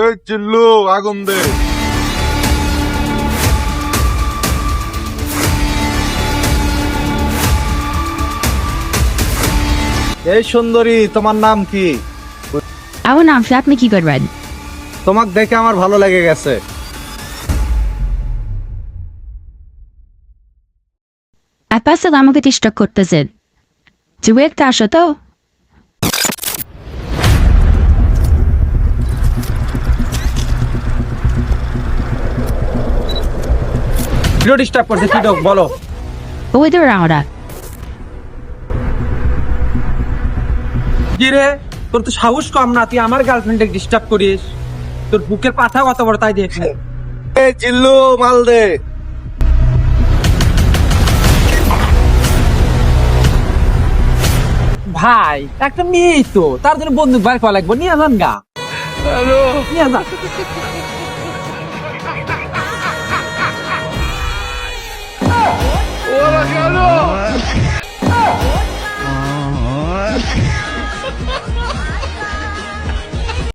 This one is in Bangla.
এই চিল্লু আগুন দে। এই সুন্দরী তোমার নাম কি? আমার নাম সে আপনি কি করবেন? তোমাক দেখে আমার ভালো লেগে গেছে। আপনার সাথে আমাকে ডিস্টার্ব করতেছেন। দু একটা আসো তো। কিলো ডিস্টার্ব করছে কি ডক বলো। ওই তো আমরা কি রে? তোর তো সাহস কম না তুই আমার গার্লফ্রেন্ডকে ডিস্টার্ব করিস। তোর বুকের পাঠা কত বড় তাই দেখ। এই চিল্লু মাল দে। ভাই একটা মেয়ে তো তার জন্য বন্দুক বাইর করা লাগবে নিয়ে যান গা। নিয়ে যান।